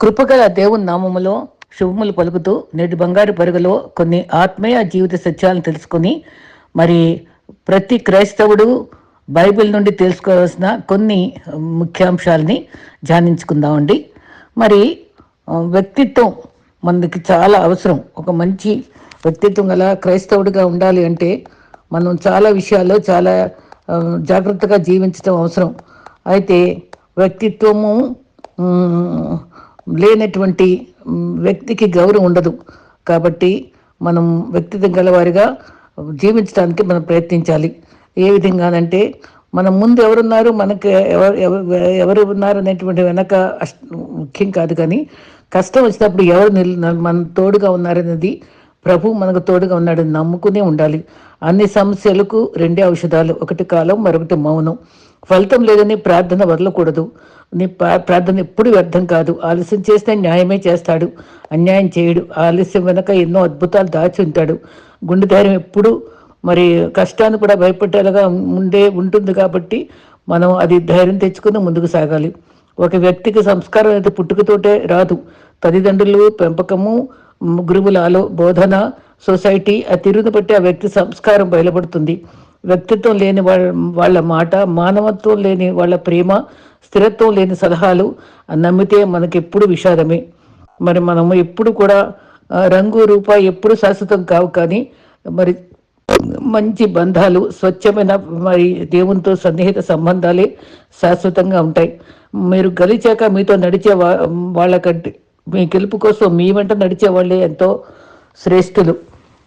కృపగల దేవుని నామములో శుభములు పలుకుతూ నేటి బంగారు పరుగులో కొన్ని ఆత్మీయ జీవిత సత్యాలను తెలుసుకొని మరి ప్రతి క్రైస్తవుడు బైబిల్ నుండి తెలుసుకోవాల్సిన కొన్ని ముఖ్యాంశాలని ధ్యానించుకుందామండి. మరి వ్యక్తిత్వం మనకి చాలా అవసరం. ఒక మంచి వ్యక్తిత్వం గల క్రైస్తవుడిగా ఉండాలి అంటే మనం చాలా విషయాల్లో చాలా జాగ్రత్తగా జీవించడం అవసరం. అయితే వ్యక్తిత్వము లేనటువంటి వ్యక్తికి గౌరవం ఉండదు. కాబట్టి మనం వ్యక్తిత్వం గలవారిగా జీవించడానికి మనం ప్రయత్నించాలి. ఏ విధంగానంటే మనం ముందు ఎవరున్నారు మనకు ఎవరు ఎవరు ఉన్నారు అనేటువంటి వెనక ముఖ్యం కాదు కానీ కష్టం వచ్చినప్పుడు ఎవరు నిల్ మన తోడుగా ఉన్నారనేది ప్రభు మనకు తోడుగా ఉన్నాడని నమ్ముకునే ఉండాలి. అన్ని సమస్యలకు రెండే ఔషధాలు ఒకటి కాలం మరొకటి మౌనం. ఫలితం లేదని ప్రార్థన వదలకూడదు. నీ ప్రార్థన ఎప్పుడు వ్యర్థం కాదు. ఆలస్యం చేస్తే న్యాయమే చేస్తాడు. అన్యాయం చేయడు. ఆలస్యం వెనక ఎన్నో అద్భుతాలు దాచి ఉంటాడు. గుండె ధైర్యం ఎప్పుడు మరి కష్టాన్ని కూడా భయపెట్టేలాగా ఉండే ఉంటుంది కాబట్టి మనం అది ధైర్యం తెచ్చుకుని ముందుకు సాగాలి. ఒక వ్యక్తికి సంస్కారం అయితే పుట్టుకతోటే రాదు. తల్లిదండ్రులు పెంపకము మ్, గురువుల బోధన సొసైటీ ఆ తిరుగును బట్టి ఆ వ్యక్తి సంస్కారం బయలుపడుతుంది. వ్యక్తిత్వం లేని వాళ్ళ వాళ్ళ మాట మానవత్వం లేని వాళ్ళ ప్రేమ స్థిరత్వం లేని సలహాలు నమ్మితే మనకి ఎప్పుడు విషాదమే. మరి మనము ఎప్పుడు కూడా రంగు రూప ఎప్పుడు శాశ్వతం కావు కానీ మరి మంచి బంధాలు స్వచ్ఛమైన మరి దేవునితో సన్నిహిత సంబంధాలే శాశ్వతంగా ఉంటాయి. మీరు గలిచాక మీతో నడిచే వా వాళ్ళకంటే మీ గెలుపు కోసం మీ వెంట నడిచే వాళ్ళే ఎంతో శ్రేష్ఠులు.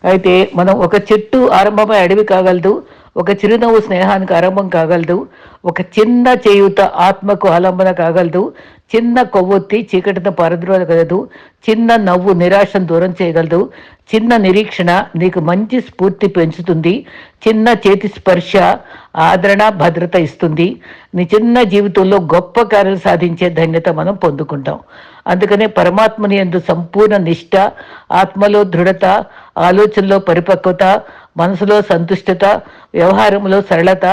అయితే మనం ఒక చెట్టు ఆరంభమై అడవి కాగలదు. ఒక చిరునవ్వు స్నేహానికి ఆరంభం కాగలదు. ఒక చిన్న చేయుత ఆత్మకు ఆలంబన కాగలదు. చిన్న కొవ్వొత్తి చీకటితో పారద్రోలగలదు. చిన్న నవ్వు నిరాశను దూరం చేయగలదు. చిన్న నిరీక్షణ నీకు మంచి స్ఫూర్తి పెంచుతుంది. చిన్న చేతి స్పర్శ ఆదరణ భద్రత ఇస్తుంది. నీ చిన్న జీవితంలో గొప్ప కార్యాలు సాధించే ధన్యత మనం పొందుకుంటాం. అందుకనే పరమాత్మని ఎందు సంపూర్ణ నిష్ట ఆత్మలో దృఢత ఆలోచనలో పరిపక్వత మనసులో సంతుష్టత వ్యవహారంలో సరళత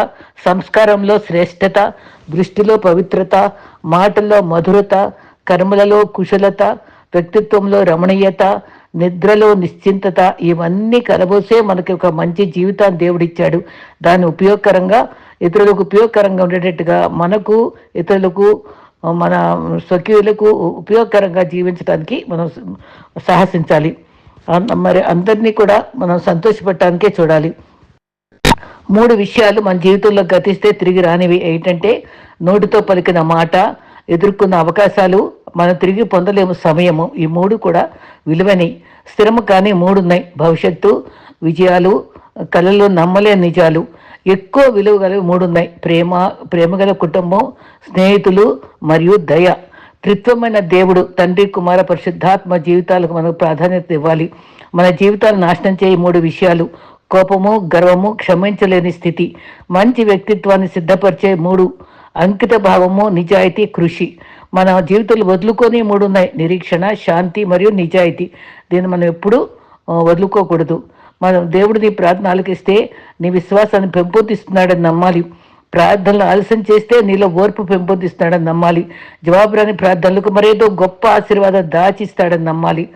సంస్కారంలో శ్రేష్టత దృష్టిలో పవిత్రత మాటల్లో మధురత కర్మలలో కుశలత వ్యక్తిత్వంలో రమణీయత నిద్రలో నిశ్చింతత ఇవన్నీ కలబోసే మనకి ఒక మంచి జీవితాన్ని దేవుడిచ్చాడు. దాన్ని ఉపయోగకరంగా ఇతరులకు ఉపయోగకరంగా ఉండేటట్టుగా మనకు ఇతరులకు మన స్వకీయులకు ఉపయోగకరంగా జీవించడానికి మనం సాహసించాలి. మరి అందరినీ కూడా మనం సంతోషపెట్టడానికే చూడాలి. మూడు విషయాలు మన జీవితంలో గతిస్తే తిరిగి రానివి ఏంటంటే నోటితో పలికిన మాట ఎదుర్కొన్న అవకాశాలు మనం తిరిగి పొందలేము సమయము ఈ మూడు కూడా విలువని స్థిరము కానీ మూడు ఉన్నాయి భవిష్యత్తు విజయాలు కళలో నమ్మలే నిజాలు. ఎక్కువ విలువ గలవి మూడు ఉన్నాయి ప్రేమ ప్రేమగల కుటుంబం స్నేహితులు మరియు దయ. త్రిత్వమైన దేవుడు తండ్రి కుమార పరిశుద్ధాత్మ జీవితాలకు మనకు ప్రాధాన్యత ఇవ్వాలి. మన జీవితాలు నాశనం చేయ మూడు విషయాలు. కోపము గర్వము క్షమించలేని స్థితి. మంచి వ్యక్తిత్వాన్ని సిద్ధపరిచే మూడు. అంకిత భావము నిజాయితీ కృషి. మన జీవితాలు వదులుకొని మూడు ఉన్నాయి. నిరీక్షణ శాంతి మరియు నిజాయితీ. దీన్ని మనం ఎప్పుడూ వదులుకోకూడదు. మనం దేవుడిని ప్రార్థన ఆలకిస్తే నీ విశ్వాసాన్ని పెంపొందిస్తున్నాడని నమ్మాలి. ప్రార్థనలు ఆలస్యం చేస్తే నీలో ఓర్పు పెంపొందిస్తాడని నమ్మాలి. జవాబురాని ప్రార్థనలకు మరేదో గొప్ప ఆశీర్వాదం దాచిస్తాడని నమ్మాలి.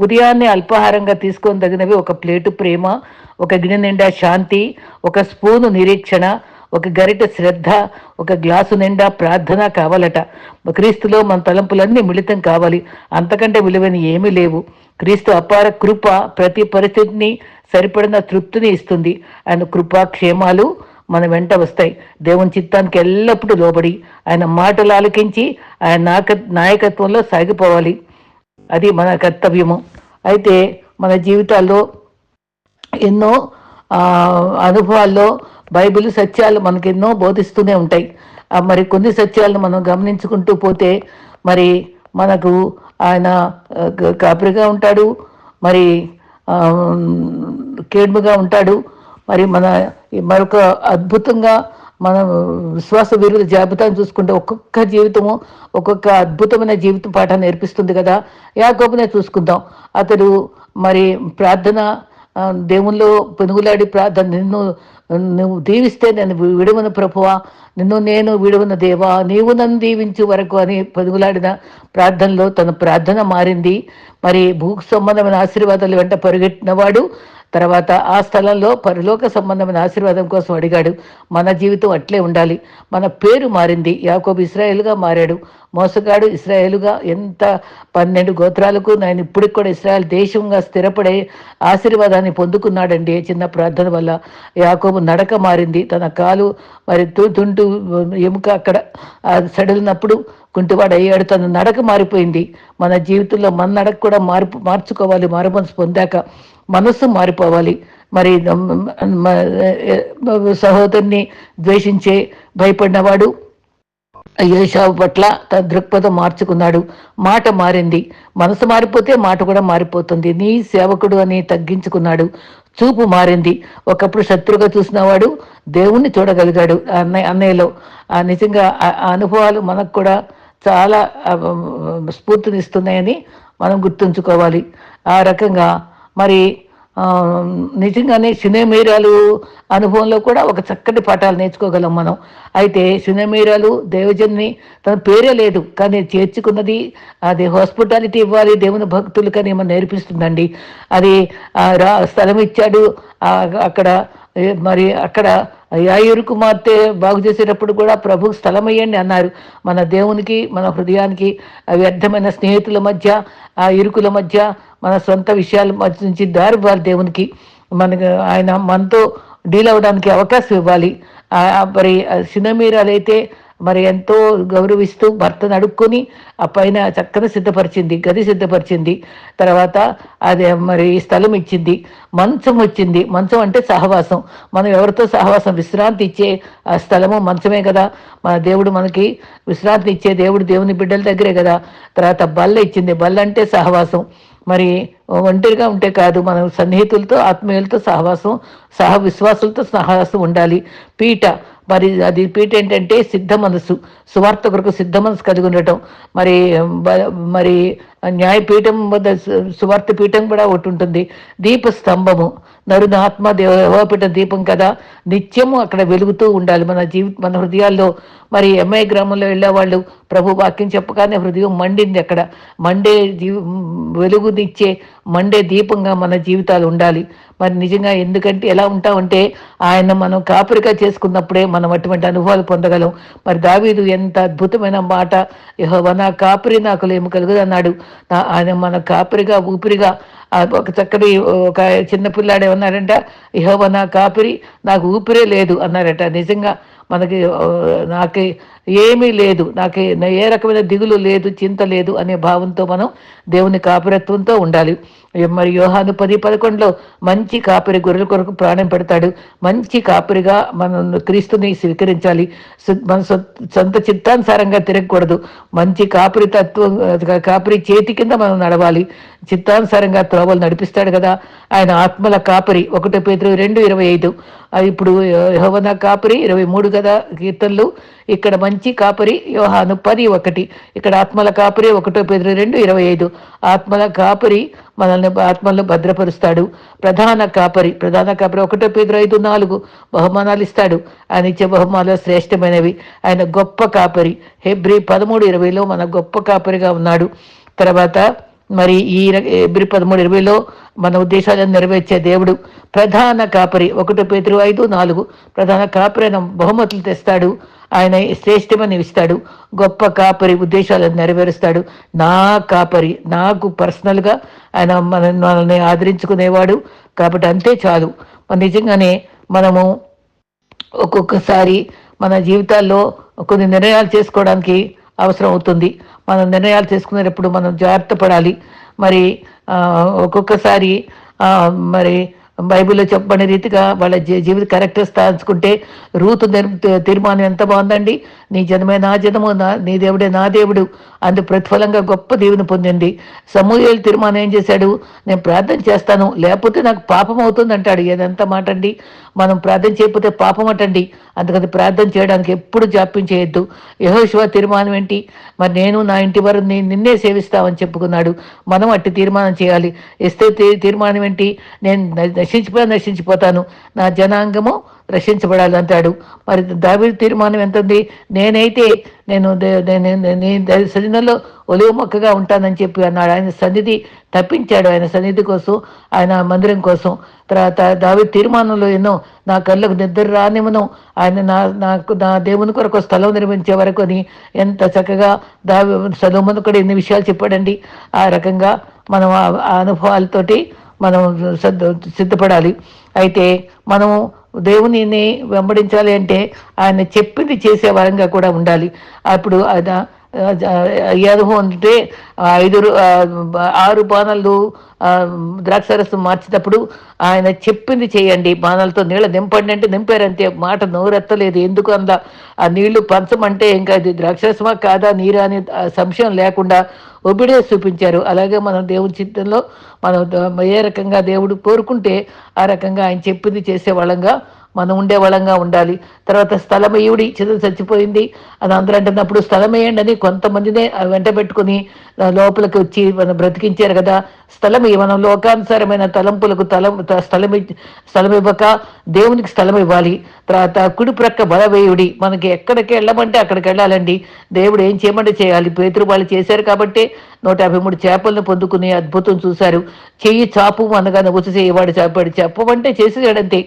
ఉదయాన్నే అల్పాహారంగా తీసుకొని తగినవి ఒక ప్లేటు ప్రేమ ఒక గిన్నె నిండా శాంతి ఒక స్పూను నిరీక్షణ ఒక గరిట శ్రద్ధ ఒక గ్లాసు నిండా ప్రార్థన కావాలట. క్రీస్తులో మన తలంపులన్నీ మిళితం కావాలి. అంతకంటే విలువైన ఏమీ లేవు. క్రీస్తు అపార కృప ప్రతి పరిస్థితిని సరిపడిన తృప్తిని ఇస్తుంది. ఆయన కృపా క్షేమాలు మన వెంట వస్తాయి. దేవుని చిత్తానికి ఎల్లప్పుడూ లోబడి ఆయన మాటలు ఆలకించి ఆయన నాక నాయకత్వంలో సాగిపోవాలి. అది మన కర్తవ్యము. అయితే మన జీవితాల్లో ఎన్నో అనుభవాల్లో బైబిల్ సత్యాలు మనకి ఎన్నో బోధిస్తూనే ఉంటాయి. మరి కొన్ని సత్యాలను మనం గమనించుకుంటూ పోతే మరి మనకు ఆయన కాపురిగా ఉంటాడు. మరి ఆ, కేడుముగా ఉంటాడు. మరి మన మరొక అద్భుతంగా మనం విశ్వాస వీరుల జాబితాను చూసుకుంటే ఒక్కొక్క జీవితము ఒక్కొక్క అద్భుతమైన జీవిత పాఠాన్ని నేర్పిస్తుంది కదా. యాకోబునే చూసుకుందాం. అతడు మరి ప్రార్థన దేవుల్లో పెనుగులాడి ప్రార్థన నిన్ను నువ్వు దీవిస్తే నేను విడవను ప్రభువా. నిన్ను నేను విడువన దేవా. నీవు నన్ను దీవించు వరకు అని పెనుగులాడిన ప్రార్థనలో తన ప్రార్థన మారింది. మరి భూ సంబంధమైన ఆశీర్వాదాలు వెంట పరిగెట్టినవాడు తర్వాత ఆ స్థలంలో పరలోక సంబంధమైన ఆశీర్వాదం కోసం అడిగాడు. మన జీవితం అట్లే ఉండాలి. మన పేరు మారింది. యాకోబు ఇస్రాయేల్గా మారాడు. మోసగాడు ఇస్రాయేలుగా ఎంత పన్నెండు గోత్రాలకు నేను ఇప్పటికి కూడా ఇస్రాయల్ దేశంగా స్థిరపడే ఆశీర్వాదాన్ని పొందుకున్నాడండి. చిన్న ప్రార్థన వల్ల యాకోబు నడక మారింది. తన కాలు మరి తు- తుంటు ఎముక అక్కడ సడలినప్పుడు కుంటివాడు అయ్యాడు తన నడక మారిపోయింది. మన జీవితంలో మన నడక కూడా మార్పు మార్చుకోవాలి. మారుమనసు పొందాక మనస్సు మారిపోవాలి. మరి సహోదరుని ద్వేషించే భయపడినవాడు యేషావు పట్ల తన దృక్పథం మార్చుకున్నాడు. మాట మారింది. మనసు మారిపోతే మాట కూడా మారిపోతుంది. నీ సేవకుడు అని తగ్గించుకున్నాడు. చూపు మారింది. ఒకప్పుడు శత్రుగా చూసినవాడు దేవుణ్ణి చూడగలిగాడు. అన్నయ్య అన్నయ్యలో ఆ నిజంగా ఆ అనుభవాలు మనకు కూడా చాలా స్ఫూర్తినిస్తున్నాయని మనం గుర్తుంచుకోవాలి. ఆ రకంగా మరి నిజంగానే సినేమీరాలు అనుభవంలో కూడా ఒక చక్కటి పాఠాలు నేర్చుకోగలం మనం. అయితే సినేమీరాలు దేవజన్ని తన పేరే లేదు కానీ చేర్చుకున్నది అది హాస్పిటాలిటీ ఇవ్వాలి దేవుని భక్తులు కానీ మనం నేర్పిస్తుందండి. అది రా స్థలం ఇచ్చాడు అక్కడ మరి అక్కడ యాయూరు కుమార్తె బాగు చేసేటప్పుడు కూడా ప్రభు స్థలం అయ్యండి అన్నారు. మన దేవునికి మన హృదయానికి వ్యర్థమైన స్నేహితుల మధ్య ఆ ఇరుకుల మధ్య మన సొంత విషయాల మధ్య నుంచి దారి ఇవ్వాలి దేవునికి. మనకు ఆయన మనతో డీల్ అవ్వడానికి అవకాశం ఇవ్వాలి. మరి సినమీరాలైతే మరి ఎంతో గౌరవిస్తూ భర్తను అడుక్కొని ఆ పైన చక్కని సిద్ధపరిచింది గది సిద్ధపరిచింది. తర్వాత అది మరి స్థలం ఇచ్చింది. మంచం వచ్చింది. మంచం అంటే సహవాసం. మనం ఎవరితో సహవాసం? విశ్రాంతి ఇచ్చే ఆ స్థలము మంచమే కదా. మన దేవుడు మనకి విశ్రాంతి ఇచ్చే దేవుడు దేవుని బిడ్డల దగ్గరే కదా. తర్వాత బల్ల ఇచ్చింది. బల్ల అంటే సహవాసం. మరి ఒంటరిగా ఉంటే కాదు మనం సన్నిహితులతో ఆత్మీయులతో సహవాసం సహ విశ్వాసులతో సహవాసం ఉండాలి. పీట మరి అది పీట ఏంటంటే సిద్ధ మనసు సువార్త కొరకు సిద్ధ మనసు కలిగి ఉండటం. మరి మరి న్యాయపీఠం వద్ద సువార్త పీఠం కూడా ఒకటి ఉంటుంది. దీప స్తంభము నరుని ఆత్మ దేవపీఠ దీపం కదా. నిత్యము అక్కడ వెలుగుతూ ఉండాలి. మన జీవి మన హృదయాల్లో మరి ఎంఐ గ్రామంలో వెళ్ళేవాళ్ళు ప్రభు వాక్యం చెప్పగానే హృదయం మండింది అక్కడ. మండే జీవి వెలుగునిచ్చే మండే దీపంగా మన జీవితాలు ఉండాలి. మరి నిజంగా ఎందుకంటే ఎలా ఉంటామంటే ఆయన మనం కాపురిగా చేసుకున్నప్పుడే మనం అటువంటి అనుభవాలు పొందగలం. మరి దావీదు ఎంత అద్భుతమైన మాట నా కాపురి నాకు లేము కలుగుదన్నాడు. ఆయన మన కాపురిగా ఊపిరిగా ఒక చక్కటి ఒక చిన్న పిల్లాడు ఉన్నారంట యెహోవా నా కాపిరి నాకు ఊపిరే లేదు అన్నారట. నిజంగా మనకి నాకే ఏమీ లేదు. నాకు ఏ రకమైన దిగులు లేదు చింత లేదు అనే భావంతో మనం దేవుని కాపురత్వంతో ఉండాలి. మరి యోహాను పది పదకొండులో మంచి కాపరి గొర్రెల కొరకు ప్రాణం పెడతాడు. మంచి కాపరిగా మనం క్రీస్తుని స్వీకరించాలి. మన సొ- సొంత చిత్తానుసారంగా తిరగకూడదు. మంచి కాపరి తత్వం కాపరి చేతి కింద మనం నడవాలి. చిత్తానుసారంగా త్రోవలు నడిపిస్తాడు కదా. ఆయన ఆత్మల కాపరి. ఒకటో పేతురు రెండు ఇరవై ఐదు. ఇప్పుడు యహోవన కాపరి ఇరవై మూడు కదా కీర్తనలు. ఇక్కడ మంచి కాపరి యోహాను పది ఒకటి. ఇక్కడ ఆత్మల కాపరి ఒకటో పెద్ద రెండు ఇరవై ఐదు. ఆత్మల కాపరి మనల్ని ఆత్మలను భద్రపరుస్తాడు. ప్రధాన కాపరి ప్రధాన కాపరి ఒకటో పేదరు ఐదు నాలుగు. బహుమానాలు ఇస్తాడు. ఆయన ఇచ్చే బహుమానాలు శ్రేష్టమైనవి. ఆయన గొప్ప కాపరి. హెబ్రి పదమూడు ఇరవైలో మన గొప్ప కాపరిగా ఉన్నాడు. తర్వాత మరి ఈ ఎబ్రి పదమూడు ఇరవైలో మన ఉద్దేశాలను నెరవేర్చే దేవుడు ప్రధాన కాపరి ఒకటో పేతురు ఐదు నాలుగు. ప్రధాన కాపరి బహుమతులు తెస్తాడు. ఆయన శ్రేష్టమని ఇస్తాడు గొప్ప కాపరి ఉద్దేశాలను నెరవేరుస్తాడు. నా కాపరి నాకు పర్సనల్గా ఆయన మన మనల్ని ఆదరించుకునేవాడు. కాబట్టి అంతే చాలు. నిజంగానే మనము ఒక్కొక్కసారి మన జీవితాల్లో కొన్ని నిర్ణయాలు చేసుకోవడానికి అవసరం అవుతుంది. మనం నిర్ణయాలు చేసుకునేటప్పుడు మనం జాగ్రత్త పడాలి. మరి ఒక్కొక్కసారి మరి బైబిల్లో చెప్పబడిన రీతిగా వాళ్ళ జీ- జీవిత క్యారెక్టర్స్ తాల్చుకుంటే రూతు తీర్మానం ఎంత బాగుందండి? నీ జనమే నా జనము నా నీ దేవుడే నా దేవుడు అందు ప్రతిఫలంగా గొప్ప దేవుని పొందింది. సమూహేలు తీర్మానం ఏం చేశాడు? నేను ప్రార్థన చేస్తాను లేకపోతే నాకు పాపం అవుతుంది అంటాడు. ఏదంత మాట అండి మనం ప్రార్థన చేయకపోతే పాపం అటండి. అందుకని ప్రార్థన చేయడానికి ఎప్పుడు జాప్యం చేయొద్దు. యహోశివ తీర్మానం ఏంటి? మరి నేను నా ఇంటి వారు నిన్నే సేవిస్తామని చెప్పుకున్నాడు. మనం అట్టి తీర్మానం చేయాలి. ఇస్తే తీర్మానం ఏంటి? నేను నశించిపోయా నశించిపోతాను. నా జనాంగము రక్షించబడాలి అంటాడు. మరి దావి తీర్మానం ఎంత ఉంది నేనైతే నేను నేను సజనంలో ఒలివ మొక్కగా ఉంటానని చెప్పి అన్నాడు. ఆయన సన్నిధి తప్పించాడు. ఆయన సన్నిధి కోసం ఆయన మందిరం కోసం. తర్వాత దావి తీర్మానంలో ఎన్నో నా కళ్ళకు నిద్ర రానిమను ఆయన నా నాకు నా దేవుని కొరకు స్థలం నిర్మించే వరకు అని ఎంత చక్కగా దావి సలోమను కూడా ఎన్ని విషయాలు చెప్పాడండి. ఆ రకంగా మనం ఆ అనుభవాలతోటి మనం సిద్ధపడాలి. అయితే మనము దేవునిని వెంబడించాలి అంటే ఆయన చెప్పింది చేసే వరంగా కూడా ఉండాలి. అప్పుడు అనుభవం అంటే ఐదు ఆరు బాణలు ద్రాక్షరసం మార్చేటప్పుడు ఆయన చెప్పింది చేయండి. బాణాలతో నీళ్ళ నింపండి అంటే నింపారంతే మాట నోరెత్తలేదు. ఎందుకు అందా? ఆ నీళ్ళు పంచమంటే ఇంకా అది ద్రాక్షరసమా కాదా? నీరా అని సంశయం లేకుండా ఒబిడే చూపించారు. అలాగే మనం దేవుని చిత్తంలో మనం ఏ రకంగా దేవుడు కోరుకుంటే ఆ రకంగా ఆయన చెప్పింది చేసే వాళ్ళంగా మనం ఉండే వాళ్ళంగా ఉండాలి. తర్వాత స్థలం ఈవిడి చిన్న చచ్చిపోయింది. అది అందరూ అంటున్నప్పుడు స్థలం వేయండి అని కొంతమందినే వెంట పెట్టుకుని లోపలికి వచ్చి మనం బ్రతికించారు కదా. స్థలం మనం లోకానుసారమైన తలంపులకు తలం స్థలం స్థలం ఇవ్వక దేవునికి స్థలం ఇవ్వాలి తర్వాత కుడి ప్రక్క బలవేయుడి మనకి ఎక్కడికి వెళ్ళమంటే అక్కడికి వెళ్ళాలండి. దేవుడు ఏం చేయమంటే చేయాలి. పేతురు వాళ్ళు చేశారు కాబట్టి నూట యాభై మూడు చేపలను పొందుకుని అద్భుతం చూశారు. చెయ్యి చాపు అనగానే వచ్చి చేయవాడు చేపడు చెప్పమంటే చేసేసాడంతే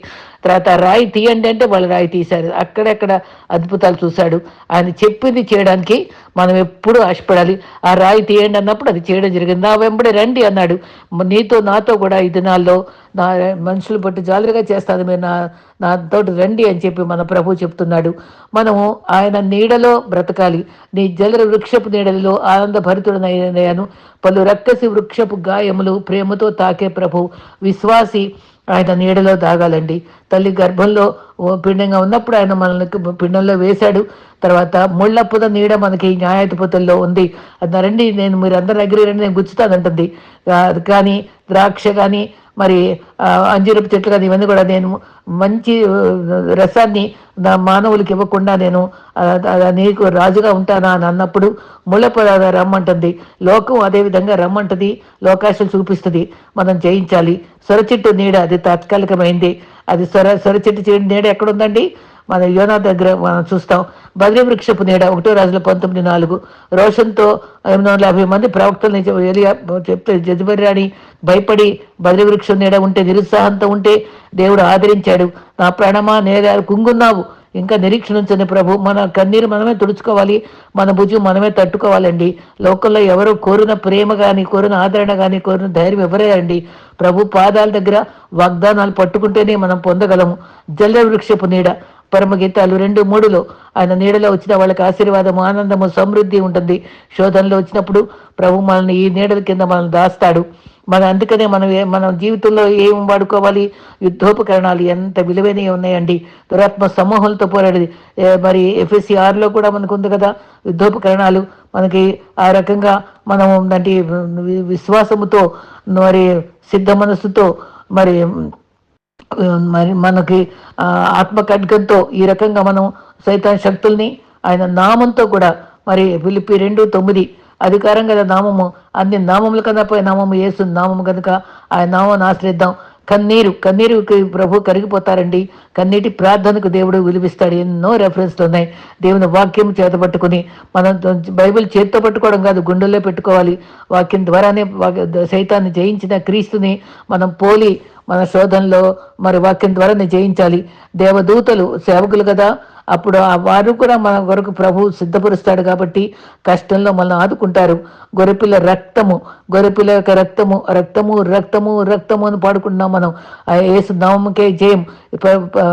తర్వాత రాయి తీయండి అంటే వాళ్ళు రాయి తీశారు. అక్కడెక్కడ అద్భుతాలు చూశాడు. ఆయన చెప్పింది చేయడానికి మనం ఎప్పుడు ఆశపడాలి. ఆ రాయి తీయండి అన్నప్పుడు అది చేయడం జరిగింది. నా వెంబడి రండి అన్నాడు. నీతో నాతో కూడా ఈ దినాల్లో నా మనుషులు బట్టి జాగ్రత్తగా చేస్తాను. మీరు నా నాతో రండి అని చెప్పి మన ప్రభు చెప్తున్నాడు. మనము ఆయన నీడలో బ్రతకాలి. నీ జలర వృక్షపు నీడలో ఆనంద భరితుడనయ్యాను పలు రక్కసి వృక్షపు గాయములు ప్రేమతో తాకే ప్రభు. విశ్వాసి ఆయన నీడలో దాగాలండి. తల్లి గర్భంలో పిండంగా ఉన్నప్పుడు ఆయన మనల్ని పిండంలో వేశాడు. తర్వాత ముళ్ళప్పుద నీడ మనకి న్యాయాధిపతుల్లో ఉంది. అది రండి నేను మీరు అందరి దగ్గర రండి నేను గుచ్చుతానంటుంది. కానీ ద్రాక్ష కానీ మరి అంజీరపు చెట్లు కానీ ఇవన్నీ కూడా నేను మంచి రసాన్ని నా మానవులకి ఇవ్వకుండా నేను నీకు రాజుగా ఉంటానా అని అన్నప్పుడు ముళ్ళపద రమ్మంటుంది. లోకం అదే విధంగా రమ్మంటుంది. లోకాశలు చూపిస్తుంది. మనం జయించాలి. సొరచెట్టు నీడ అది తాత్కాలికమైంది. అది సొర సొరచెట్టు నీడ ఎక్కడుందండి? మన యోనా దగ్గర మనం చూస్తాం. బద్రి వృక్షపు నీడ ఒకటో రాజుల పంతొమ్మిది నాలుగు. రోషన్తో ఎనిమిది వందల యాభై మంది ప్రవక్తలు ఎలియా చెప్తే జజబర్రాని భయపడి బద్రి వృక్షం నీడ ఉంటే నిరుత్సాహంతో ఉంటే దేవుడు ఆదరించాడు. నా ప్రాణమా నేర కుంగున్నావు. ఇంకా నిరీక్షణ ఉంచండి ప్రభు. మన కన్నీరు మనమే తుడుచుకోవాలి. మన భుజం మనమే తట్టుకోవాలండి. లోకల్లో ఎవరు కోరిన ప్రేమ కానీ కోరిన ఆదరణ కానీ కోరిన ధైర్యం ఎవరే అండి ప్రభు పాదాల దగ్గర వాగ్దానాలు పట్టుకుంటేనే మనం పొందగలము. జల్ల వృక్షపు నీడ. పరమగీతాలు రెండు మూడులో ఆయన నీడలో వచ్చిన వాళ్ళకి ఆశీర్వాదము ఆనందము సమృద్ధి ఉంటుంది. శోధనలో వచ్చినప్పుడు ప్రభు మనల్ని ఈ నీడల కింద మనల్ని దాస్తాడు. మన అందుకనే మనం మన జీవితంలో ఏం వాడుకోవాలి? యుద్ధోపకరణాలు ఎంత విలువైనవి ఉన్నాయండి. దురాత్మ సమూహాలతో పోరాడేది. మరి ఎఫ్ఎస్సి ఆర్లో కూడా మనకు ఉంది కదా యుద్ధోపకరణాలు. మనకి ఆ రకంగా మనం దాంటి విశ్వాసముతో మరి సిద్ధ మనస్సుతో మరి మరి మనకి ఆత్మ ఖడ్గంతో ఈ రకంగా మనం సైతాన్ శక్తుల్ని ఆయన నామంతో కూడా మరి పిలిపి రెండు తొమ్మిది అధికారం కదా నామము అన్ని నామముల కన్నా పోయి నామము ఏసు నామము కనుక ఆయన నామం ఆశ్రయిద్దాం. కన్నీరు కన్నీరుకి ప్రభు కరిగిపోతారండి. కన్నీటి ప్రార్థనకు దేవుడు విలువిస్తాడు. ఎన్నో రెఫరెన్స్లు ఉన్నాయి. దేవుని వాక్యం చేత పట్టుకుని మనం బైబిల్ చేతితో పట్టుకోవడం కాదు గుండెల్లో పెట్టుకోవాలి. వాక్యం ద్వారానే సైతాన్ని జయించిన క్రీస్తుని మనం పోలి మన శోధనలో మరి వాక్యం ద్వారా జయించాలి. దేవదూతలు సేవకులు కదా అప్పుడు ఆ వారు కూడా మన కొరకు ప్రభు సిద్ధపరుస్తాడు కాబట్టి కష్టంలో మనం ఆదుకుంటారు. గొర్రెపిల్ల రక్తము గొర్రెపిల్ల యొక్క రక్తము రక్తము రక్తము రక్తము అని పాడుకుంటున్నాం మనం. ఏసు నామకే జయం.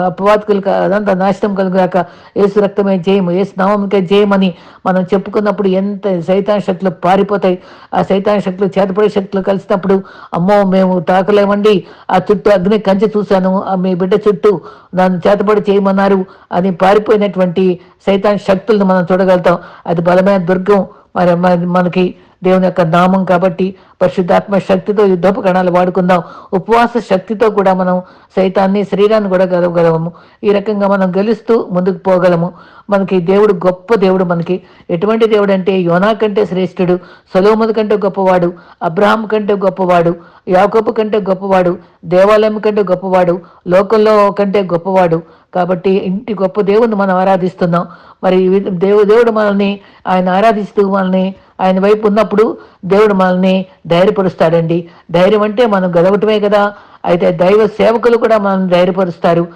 అపవాదకులకు అదంతా నాశనం కలుగాక ఏసు రక్తమే జయం ఏసు నామకే జయం అని మనం చెప్పుకున్నప్పుడు ఎంత సైతాన్ శక్తులు పారిపోతాయి. ఆ సైతాన్ శక్తులు చేతపడే శక్తులు కలిసినప్పుడు అమ్మో మేము తాకలేమండి. ఆ చుట్టూ అగ్ని కంచె చూశాను. మీ బిడ్డ చుట్టూ నన్ను చేతపడి చేయమన్నారు అని పారిపోయినటువంటి సైతాన్ శక్తులను మనం చూడగలుగుతాం. అది బలమైన దుర్గం. మరి మనకి దేవుని యొక్క నామం కాబట్టి పరిశుద్ధాత్మ శక్తితో యుద్ధోపకరణాలు వాడుకుందాం. ఉపవాస శక్తితో కూడా మనం సైతాన్ని శరీరాన్ని కూడా గెలవగలము. ఈ రకంగా మనం గెలుస్తూ ముందుకు పోగలము. మనకి దేవుడు గొప్ప దేవుడు మనకి. ఎటువంటి దేవుడు అంటే యోనా కంటే శ్రేష్ఠుడు సొలోముల కంటే గొప్పవాడు అబ్రహాం కంటే గొప్పవాడు యాకపు కంటే గొప్పవాడు దేవాలయం కంటే గొప్పవాడు లోకంలో కంటే గొప్పవాడు. కాబట్టి ఇంటి గొప్ప దేవుడిని మనం ఆరాధిస్తున్నాం. మరి దేవు దేవుడు మనల్ని ఆయన ఆరాధిస్తూ మనల్ని ఆయన వైపు ఉన్నప్పుడు దేవుడు మనల్ని ధైర్యపరుస్తాడండి. ధైర్యం అంటే మనం గదవటమే కదా. అయితే దైవ సేవకులు కూడా మనల్ని ధైర్యపరుస్తారు.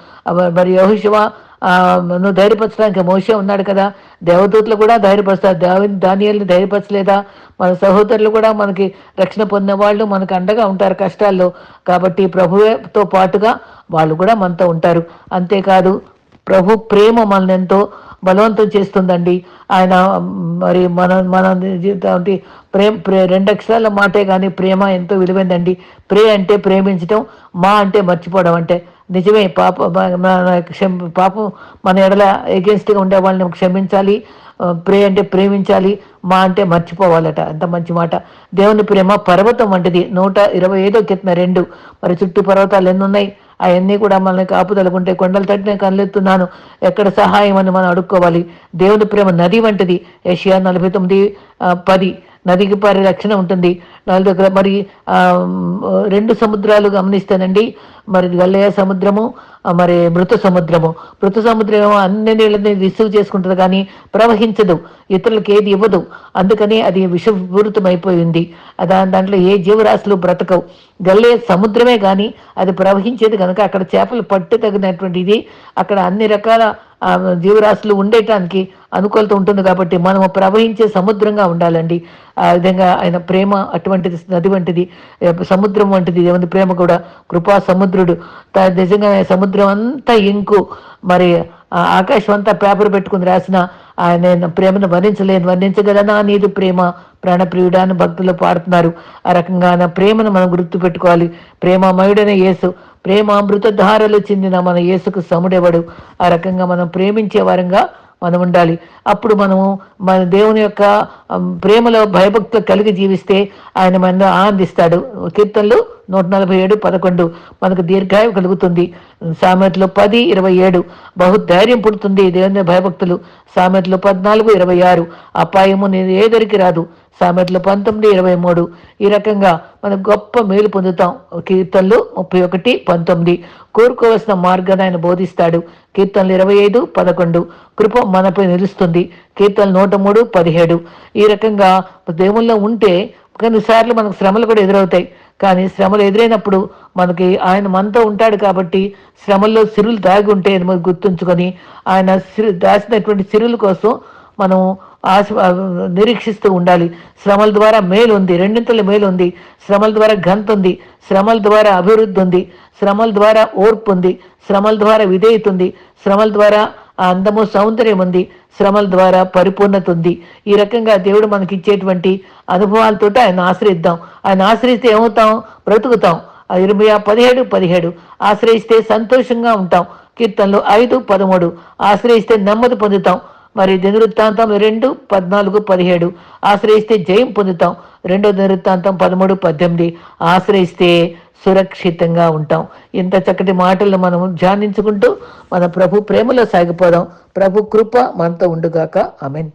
మరి యహోశివ నువ్వు ధైర్యపరచడానికి మోసే ఉన్నాడు కదా. దేవదూతలు కూడా ధైర్యపరుస్తారు. దావి దానియల్ని ధైర్యపరచలేదా? మన సహోదరులు కూడా మనకి రక్షణ పొందిన వాళ్ళు మనకు అండగా ఉంటారు కష్టాల్లో. కాబట్టి ప్రభువేతో పాటుగా వాళ్ళు కూడా మనతో ఉంటారు. అంతేకాదు ప్రభు ప్రేమ మనల్ని ఎంతో బలవంతం చేస్తుందండి. ఆయన మరి మన మన జీవితం ప్రేమ ప్రే రెండు అక్షరాల మాటే కానీ ప్రేమ ఎంతో విలువైందండి. ప్రే అంటే ప్రేమించటం మా అంటే మర్చిపోవడం అంటే. నిజమే పాప మన- పాపం మన ఎడల ఎగెన్స్ట్గా ఉండే వాళ్ళని క్షమించాలి ప్రే అంటే ప్రేమించాలి మా అంటే మర్చిపోవాలట. అంత మంచి మాట. దేవుని ప్రేమ పర్వతం వంటిది. నూట ఇరవై ఐదో కీర్తన రెండు. మరి చుట్టూ పర్వతాలు ఎన్నున్నాయి అవన్నీ కూడా మనల్ని కాపుదలుకుంటే కొండలు తట్టినే కనులెత్తున్నాను ఎక్కడ సహాయం అని మనం అడుక్కోవాలి? దేవుని ప్రేమ నది వంటిది. ఏషియా నలభై తొమ్మిది పది. నదికి పరిరక్షణ ఉంటుంది. నాలుగు దగ్గర మరి రెండు సముద్రాలు గమనిస్తానండి మరి గల్లయ సముద్రము మరి మృత సముద్రము. మృత సముద్రం అన్ని నీళ్ళని రిసీవ్ చేసుకుంటుంది కానీ ప్రవహించదు. ఇతరులకు ఏది ఇవ్వదు. అందుకని అది విషపూరితమైపోయింది. దాని దాంట్లో ఏ జీవరాశులు బ్రతకవు. గల్లే సముద్రమే కానీ అది ప్రవహించేది కనుక అక్కడ చేపలు పట్టు తగినటువంటిది అక్కడ అన్ని రకాల జీవరాశులు ఉండేటానికి అనుకూలత ఉంటుంది కాబట్టి మనము ప్రవహించే సముద్రంగా ఉండాలండి. ఆ విధంగా ఆయన ప్రేమ అటువంటిది నది వంటిది సముద్రం వంటిది ఏమంది ప్రేమ కూడా కృపా సముద్రుడు. నిజంగా సముద్రం అంతా ఇంకు. మరి ఆకాశం అంతా పేపర్ పెట్టుకుని రాసిన ఆయన ప్రేమను వర్ణించలేను. వర్ణించగలనా నీదు ప్రేమ? ప్రాణప్రియుడా అని భక్తులు పాడుతున్నారు. ఆ రకంగా ఆయన ప్రేమను మనం గుర్తు పెట్టుకోవాలి ప్రేమమయుడైన యేసు ప్రేమ అమృతధారలు చెందిన మన యేసుకు సముడెవడు? ఆ రకంగా మనం ప్రేమించే వారంగా మనం ఉండాలి అప్పుడు మనము మన దేవుని యొక్క ప్రేమలో భయభక్తులు కలిగి జీవిస్తే ఆయన మన ఆనందిస్తాడు. కీర్తనలు నూట నలభై ఏడు పదకొండు మనకు దీర్ఘాయం కలుగుతుంది. సామెతలు పది ఇరవై ఏడు. బహు ధైర్యం పుడుతుంది దేవుని భయభక్తులు. సామెతలు పద్నాలుగు ఇరవై ఆరు. అపాయము నేను ఏ దొరికి రాదు. సామెతలు పంతొమ్మిది ఇరవై మూడు. ఈ రకంగా మనం గొప్ప మేలు పొందుతాం. కీర్తనలు ముప్పై ఒకటి పంతొమ్మిది. కోరుకోవలసిన మార్గాన్ని ఆయన బోధిస్తాడు. కీర్తనలు ఇరవై ఐదు పదకొండు. కృప మనపై నిలుస్తుంది. కీర్తనలు నూట మూడు పదిహేడు. ఈ రకంగా దేవుల్లో ఉంటే కొన్నిసార్లు మనకు శ్రమలు కూడా ఎదురవుతాయి. కానీ శ్రమలు ఎదురైనప్పుడు మనకి ఆయన మనతో ఉంటాడు కాబట్టి శ్రమల్లో సిరులు దాగి ఉంటే మనం గుర్తుంచుకొని ఆయన సిరు దాచినటువంటి సిరుల కోసం మనం నిరీక్షిస్తూ ఉండాలి. శ్రమల ద్వారా మేలు ఉంది రెండింతల మేలు ఉంది శ్రమల ద్వారా గంత ఉంది శ్రమల ద్వారా అభివృద్ధి ఉంది. శ్రమల ద్వారా ఓర్పు ఉంది. శ్రమల ద్వారా విధేయత ఉంది. శ్రమల ద్వారా ఆ అందము సౌందర్యం ఉంది. శ్రమల ద్వారా పరిపూర్ణత ఉంది. ఈ రకంగా దేవుడు మనకి ఇచ్చేటువంటి అనుభవాలతో ఆయన ఆశ్రయిద్దాం. ఆయన ఆశ్రయిస్తే ఏమవుతాం? బ్రతుకుతాం. ఇరవై పదిహేడు పదిహేడు. ఆశ్రయిస్తే సంతోషంగా ఉంటాం. కీర్తనలు ఐదు పదమూడు. ఆశ్రయిస్తే నెమ్మది పొందుతాం. మరి దినవృత్తాంతం రెండు పద్నాలుగు పదిహేడు. ఆశ్రయిస్తే జయం పొందుతాం. రెండో దినవృత్తాంతం పదమూడు పద్దెనిమిది. ఆశ్రయిస్తే సురక్షితంగా ఉంటాం. ఇంత చక్కటి మాటలను మనం ధ్యానించుకుంటూ మన ప్రభు ప్రేమలో సాగిపోదాం. ప్రభు కృప మనతో ఉండుగాక. అమెన్